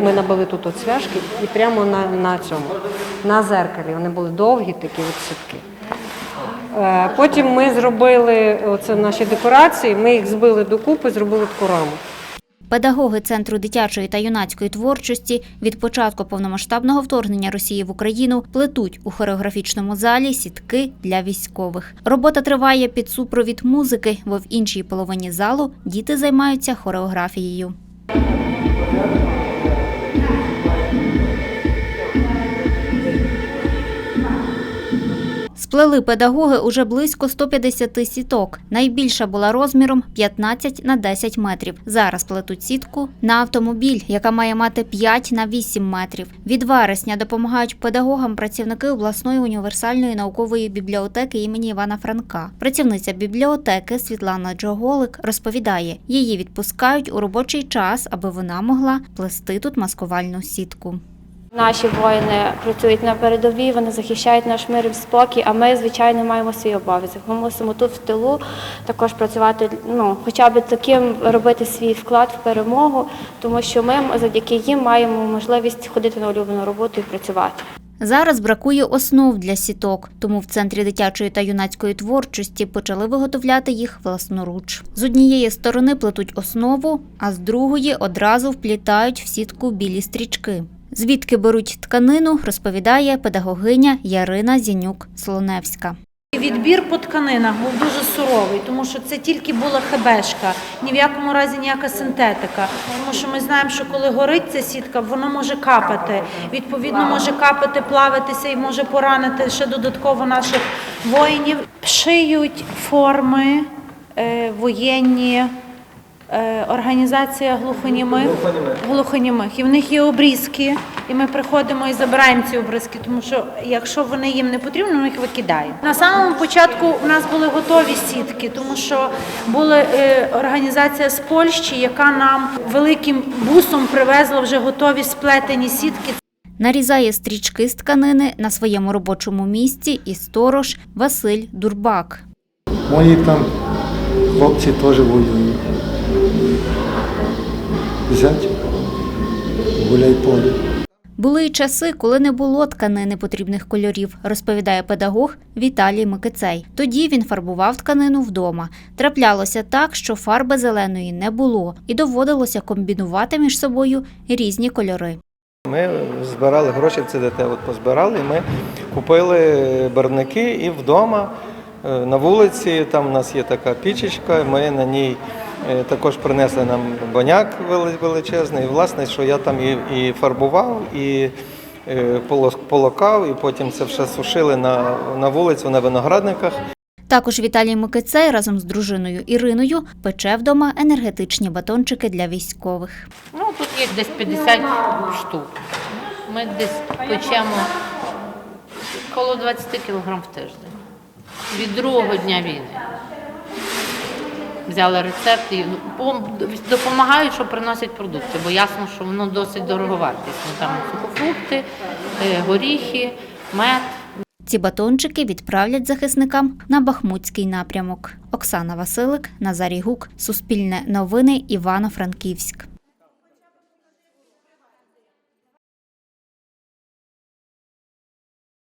Ми набили тут от цвяшки і прямо на, на цьому, на зеркалі. Вони були довгі такі от сітки. Е, Потім ми зробили оце наші декорації, ми їх збили докупи, зробили таку раму. Педагоги Центру дитячої та юнацької творчості від початку повномасштабного вторгнення Росії в Україну плетуть у хореографічному залі сітки для військових. Робота триває під супровід музики, бо в іншій половині залу діти займаються хореографією. Сплели педагоги уже близько 150 сіток. Найбільша була розміром 15 на 10 метрів. Зараз плетуть сітку на автомобіль, яка має мати 5 на 8 метрів. Від вересня допомагають педагогам працівники обласної універсальної наукової бібліотеки імені Івана Франка. Працівниця бібліотеки Світлана Джоголик розповідає, її відпускають у робочий час, аби вона могла плести тут маскувальну сітку. Наші воїни працюють на передовій, вони захищають наш мир і спокій, а ми, звичайно, маємо свій обов'язок. Ми мусимо тут в тилу також працювати, ну, хоча б таким робити свій вклад в перемогу, тому що ми завдяки їм маємо можливість ходити на улюблену роботу і працювати. Зараз бракує основ для сіток, тому в центрі дитячої та юнацької творчості почали виготовляти їх власноруч. З однієї сторони плетуть основу, а з другої одразу вплітають в сітку білі стрічки. Звідки беруть тканину, розповідає педагогиня Ярина Зінюк Слоневська. Відбір по тканинах був дуже суровий, тому що це тільки була хебешка, ні в якому разі ніяка синтетика. Тому що ми знаємо, що коли горить ця сітка, воно може капати. Відповідно, може капати, плавитися і може поранити ще додатково наших воїнів. Шиють форми е, воєнні. Е, Організація глухонімих, глухонімих. І в них є обрізки, і ми приходимо і забираємо ці обрізки, тому що якщо вони їм не потрібні, ми їх викидаємо. На самому початку у нас були готові сітки, тому що була е, організація з Польщі, яка нам великим бусом привезла вже готові сплетені сітки. Нарізає стрічки з тканини на своєму робочому місці і сторож Василь Дурбак. Мої там хлопці теж воюють. Взять гуляй поле. Були й часи, коли не було тканини потрібних кольорів, розповідає педагог Віталій Микицей. Тоді він фарбував тканину вдома. Траплялося так, що фарби зеленої не було, і доводилося комбінувати між собою різні кольори. Ми збирали гроші в ЦДТ, от позбирали, ми купили барвники і вдома е, на вулиці, там у нас є така пічечка, ми на ній також принесли нам баняк величезний. Власне, що я там і, і фарбував, і е, полокав, і потім це все сушили на, на вулицю, на виноградниках. Також Віталій Микицей разом з дружиною Іриною пече вдома енергетичні батончики для військових. Ну, тут є десь 50 штук. Ми десь печемо коло 20 кг в тиждень. Від другого дня війни. Взяли рецепт і ну, допомагають, що приносять продукти, бо ясно, що воно досить дороговартісне. Там сухофрукти, е, горіхи, мед. Ці батончики відправлять захисникам на Бахмутський напрямок. Оксана Василик, Назарій Гук, Суспільне новини, Івано-Франківськ.